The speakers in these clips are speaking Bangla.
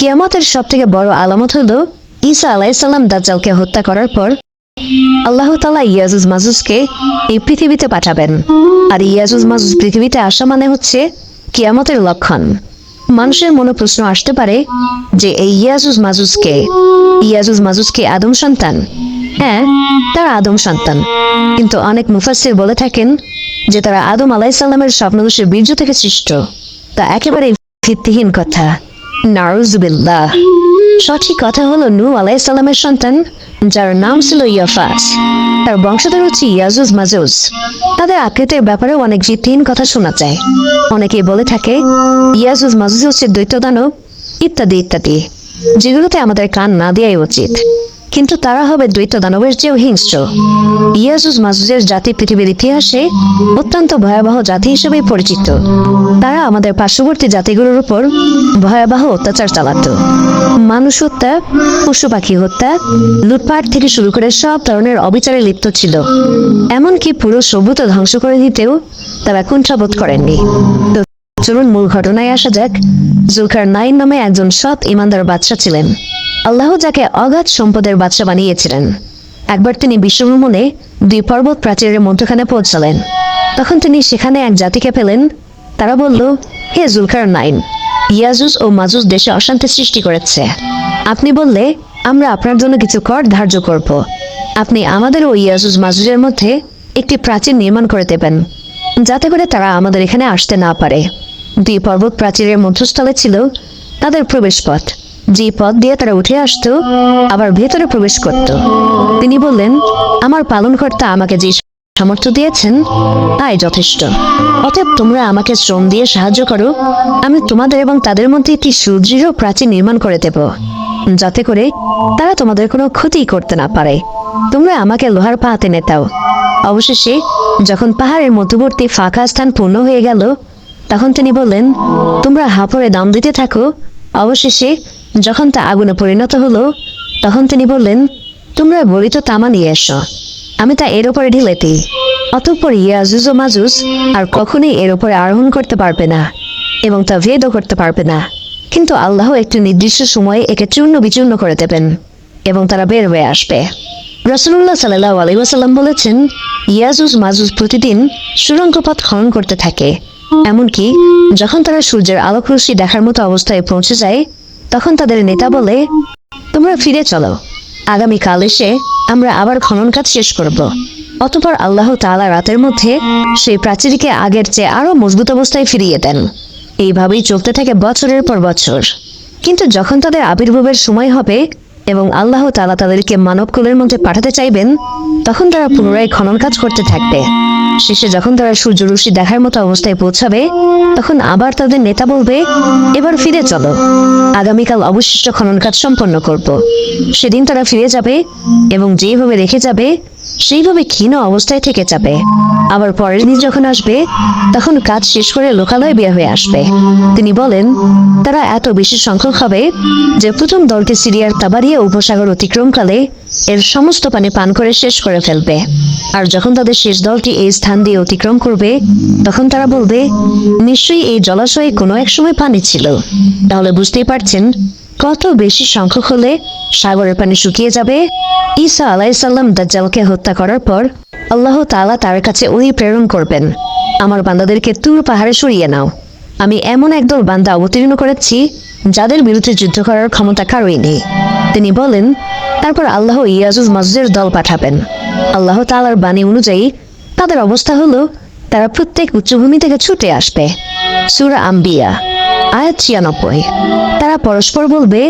কিয়ামতের সব থেকে বড় আলামত হলো ঈসা আলাইসাল্লাম দাজ্জালকে হত্যা করার পর আল্লাহ তালা ইয়াজুজ মাজুজকে এই পৃথিবীতে পাঠাবেন। আর ইয়াজুজ মাজুজ পৃথিবীতে আসা মানে হচ্ছে কিয়ামতের লক্ষণ। মানুষের মনে প্রশ্ন আসতে পারে যে এই ইয়াজুজ মাজুজকে ইয়াজুজ মাজুজকে আদম সন্তান? হ্যাঁ তারা আদম সন্তান। কিন্তু অনেক মুফাসির বলে থাকেন যে তারা আদম আলাইসাল্লামের স্বপ্নদোষের বীর্য থেকে সৃষ্ট। তা একেবারে ভিত্তিহীন কথা। নারুজবিল্লাহ সঠিক কথা হলো নূ আলাইসাল্লামের সন্তান, যার নাম ছিল ইয়াফাস তার বংশধর হচ্ছে ইয়াজুজ মাজুজ। তাদের আকৃতির ব্যাপারে অনেক তিন কথা শোনা যায়। অনেকে বলে থাকে, ইয়াজুজ মাজুজ হচ্ছে দৈত্য দানব ইত্যাদি ইত্যাদি। যেগুলোতে আমাদের কান না দেওয়াই উচিত। কিন্তু তারা হবে দ্বৈত দানবের চেয়েও হিংস্র। ইয়াজুজ মাজুজের জাতি পৃথিবীর ইতিহাসে অত্যন্ত ভয়াবহ জাতি হিসেবে পরিচিত। তারা আমাদের পার্শ্ববর্তী জাতিগুলোর উপর ভয়াবহ অত্যাচার চালাত। মানুষ হত্যা, পশু পাখি হত্যা, লুটপাট থেকে শুরু করে সব ধরনের অবিচারে লিপ্ত ছিল। এমনকি পুরো সভ্যতা ধ্বংস করে দিতেও তারা কুণ্ঠাবোধ করেননি। চলুন মূল ঘটনায় আসা যাক। জুলকার নাইন নামে একজন সৎ ইমানদার বাদশা ছিলেন। আল্লাহ যাকে অগাধ সম্পদের বাদশা বানিয়েছিলেন। একবার তিনি বিশ্বভ্রমণে দুই পর্বত প্রাচীরের মধ্যখানে পৌঁছালেন। তখন তিনি সেখানে এক জাতিকে পেলেন। তারা বলল, হে জুলকার নাইন ইয়াজুজ ও মাজুজ দেশে অশান্তি সৃষ্টি করেছে। আপনি বললে, আমরা আপনার জন্য কিছু কর ধার্য করব। আপনি আমাদের ও ইয়াজুজ মাজুজের মধ্যে একটি প্রাচীর নির্মাণ করে দেবেন, যাতে করে তারা আমাদের এখানে আসতে না পারে। দুই পর্বত প্রাচীরের মধ্যস্থলে ছিল তাদের প্রবেশ পথ যে পথ দিয়ে তারা উঠে আসতো, আবার ভেতরে প্রবেশ করত। তিনি বললেন, আমার পালনকর্তা আমাকে যে সামর্থ্য দিয়েছেন, তাই যথেষ্ট। অতএব তোমরা আমাকে শ্রম দিয়ে সাহায্য করো। আমি তোমাদের এবং তাদের মধ্যে একটি সুদৃঢ় প্রাচীর নির্মাণ করে দেব, যাতে করে তারা তোমাদের কোনো ক্ষতি করতে না পারে। তোমরা আমাকে লোহার পাহাতে নেতাও অবশেষে, যখন পাহাড়ের মধ্যবর্তী ফাঁকা স্থান পূর্ণ হয়ে গেল, তখন তিনি বললেন, তোমরা হাঁপড়ে দাম দিতে থাকো। অবশেষে যখন তা আগুনে পরিণত হলো, তখন তিনি বললেন, তোমরা বলিত তামা নিয়ে এসো। আমি তা এর উপরে ঢেলে দিই। অতঃপর ইয়াজুজ ও মাজুজ আর কখনোই এর উপরে আরোহণ করতে পারবে না এবং তা ভেদও করতে পারবে না। কিন্তু আল্লাহ একটি নির্দিষ্ট সময়ে একে চূর্ণ বিচূর্ণ করে দেবেন এবং তারা বের হয়ে আসবে। রসুল্লাহ সাল্লাহ আলাইসাল্লাম বলেছেন, ইয়াজুজ মাজুজ প্রতিদিন সুরঙ্গ পথ খনন করতে থাকে। এমনকি যখন তারা সূর্যের আলোক রশ্মি দেখার মতো অবস্থায় পৌঁছে যায় তখন তাদের নেতা বলে, তোমরা ফিরে চলো। আগামীকাল এসে আমরা আবার খনন কাজ শেষ করব। অতপর আল্লাহ তালা রাতের মধ্যে সেই প্রাচীরকে আগের চেয়ে আরও মজবুত অবস্থায় ফিরিয়ে দেন। এইভাবেই চলতে থাকে বছরের পর বছর। কিন্তু যখন তাদের আবির্ভাবের সময় হবে এবং আল্লাহ তালা তাদেরকে মানবকুলের মধ্যে পাঠাতে চাইবেন, তখন তারা পুনরায় খনন কাজ করতে থাকবে। শেষে যখন তারা সূর্য রশ্মি দেখার মতো অবস্থায় পৌঁছাবে, তখন আবার তাদের নেতা বলবে, এবার ফিরে চলো। আগামীকাল অবশিষ্ট খনন কাজ সম্পন্ন করব। সেদিন তারা ফিরে যাবে এবং যেভাবে রেখে যাবে সেইভাবে ক্ষীণ অবস্থায় থেকে যাবে। আবার পরের দিন যখন আসবে, তখন কাজ শেষ করে লোকালয়ে বের হয়ে আসবে। তিনি বলেন, তারা এত বেশি সংখ্যক হবে যে প্রথম দলকে সিরিয়ার তাবারিয়া উপসাগর অতিক্রমকালে এর সমস্ত পানি পান করে শেষ করে ফেলবে। আর যখন তাদের শেষ দলটি এই স্থান দিয়ে অতিক্রম করবে, তখন তারা বলবে, নিশ্চয়ই এই জলাশয়ে কোনো এক সময় পানি ছিল। তাহলে বুঝতেই পারছেন কত বেশি সংখ্যক হলে সাগরের পানি শুকিয়ে যাবে? ঈসা আলাইসাল্লাম দাজ্জালকে হত্যা করার পর আল্লাহ তালা তার কাছে ওই প্রেরণ করবেন। আমার বান্দাদেরকে তুর পাহাড়ে সরিয়ে নাও। আমি এমন একদল বান্দা অবতীর্ণ করেছি যাদের বিরুদ্ধে যুদ্ধ করার ক্ষমতা কারোই নেই। তিনি বলেন, তারপর আল্লাহ ইয়াজুজ মাজুজের দল পাঠাবেন। আল্লাহ তালার বাণী অনুযায়ী তাদের অবস্থা হলো, তারা প্রত্যেক উচ্চভূমি থেকে ছুটে আসবে। সুরা আম্বিয়া, আয়াত ছিয়ানব্বই। তারা পরস্পর বলবে,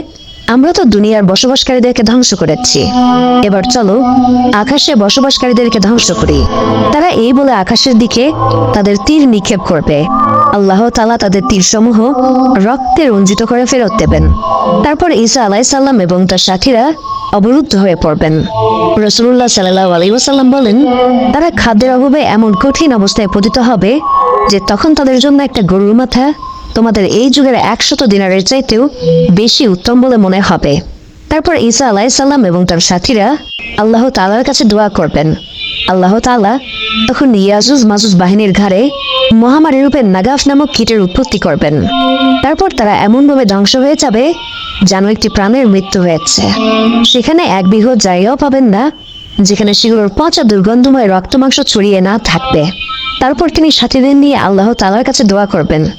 আমরা তো দুনিয়ার বসবাসকারীদেরকে ধ্বংস করেছি। এবার চলো, আকাশে বসবাসকারীদেরকে ধ্বংস করি। তারা এই বলে আকাশের দিকে তাদের তীর নিক্ষেপ করবে। আল্লাহ তালা তাদের তীরসমূহ রক্তে রঞ্জিত করে ফেরত দেবেন। তারপর ঈসা আলাইসাল্লাম এবং তার সাথীরা অবরুদ্ধ হয়ে পড়বেন। রসুল্লাহ সাল্লাহ আলাইসাল্লাম বলেন, তারা খাদ্যের অভাবে এমন কঠিন অবস্থায় পতিত হবে যে তখন তাদের জন্য একটা গরুর মাথা তোমাদের এই যুগের একশত দিনারের চাইতেও বেশি উত্তম বলে মনে হবে। তারপর ঈসা আলাইসাল্লাম এবং তার সাথীরা আল্লাহ তাআলার কাছে দোয়া করবেন। আল্লাহ তাআলা তখন ইয়াজুজ মাজুজ বাহিনীর ঘাড়ে মহামারী রূপে নাগাফ নামক কীটের উৎপত্তি করবেন। তারপর তারা এমনভাবে ধ্বংস হয়ে যাবে যেন একটি প্রাণের মৃত্যু হয়েছে। সেখানে এক বিঘত জায়গাও পাবেন না, যেখানে সেগুলোর পচা দুর্গন্ধময় রক্ত মাংস ছড়িয়ে না থাকবে। তারপর তিনি সাথীদের নিয়ে আল্লাহ তালার কাছে দোয়া করবেন।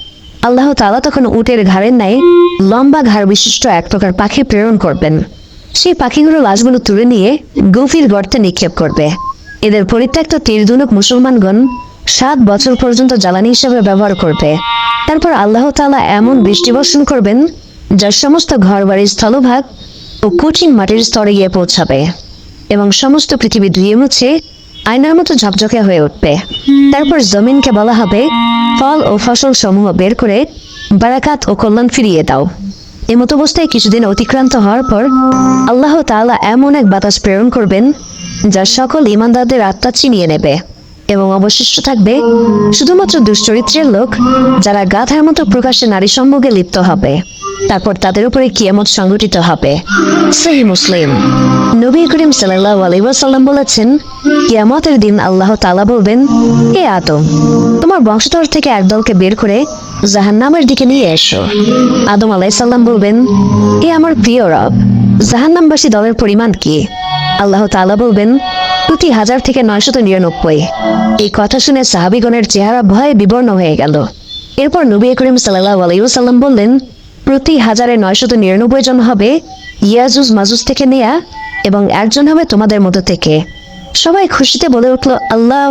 আল্লাহ তালা তখন উটের ঘাড়ের ন্যায় লম্বা ঘাড় বিশিষ্ট এক প্রকার পাখি প্রেরণ করবেন। সেই পাখিগুলো লাশগুলো তুলে নিয়ে গভীর গর্তে নিক্ষেপ করবে। এদের পরিত্যক্ত তীরদুনক মুসলমানগণ সাত বছর পর্যন্ত জ্বালানি হিসেবে ব্যবহার করবে। তারপর আল্লাহ তালা এমন বৃষ্টি বর্ষণ করবেন, যার সমস্ত ঘরবাড়ির স্থলভাগ ও কঠিন মাটির স্তরে গিয়ে পৌঁছাবে। এবং সমস্ত পৃথিবী ধুয়ে মুছে আয়নার মতো ঝকঝকে হয়ে উঠবে। তারপর জমিনকে বলা হবে, ফল ও ফসল সমূহ বের করে বারাকাত ও কল্যাণ ফিরিয়ে দাও। এমতো অবস্থায় কিছুদিন অতিক্রান্ত হওয়ার পর আল্লাহ তাআলা এমন এক বাতাস প্রেরণ করবেন, যা সকল ইমানদারদের আত্মা চিনিয়ে নেবে এবং অবশিষ্ট থাকবে শুধুমাত্র দুশ্চরিত্রের লোক, যারা গাধার মতো প্রকাশ্যে নারী সম্ভোগে লিপ্ত হবে। তারপর তাদের উপরে কিয়ামত সংগঠিত হবে। মুসলিম। নবী করিম সাল্লাহ আলাইসাল্লাম বলেছেন কিয়ামতের দিন আল্লাহ তাআলা বলবেন হে আদম তোমার বংশধর থেকে একদলকে বের করে জাহান্নামের দিকে নিয়ে এসো। আদম আলাইসাল্লাম বলবেন এ আমার প্রিয় রব জাহান্নামবাসী দলের পরিমাণ কি? আল্লাহ তাআলা বলবেন প্রতি হাজার থেকে নয়শত নিরানব্বই। এই কথা শুনে সাহাবিগণের চেহারা ভয়ে বিবর্ণ হয়ে গেল। এরপর নবী করিম সাল্লাহ আলাইসাল্লাম বললেন প্রতি হাজারে নয়শত নিরানব্বই জন হবে ইয়াজুজ মাজুজ থেকে নেয়া এবং একজন হবে তোমাদের মতো থেকে। সবাই খুশিতে বলে উঠল, আল্লাহ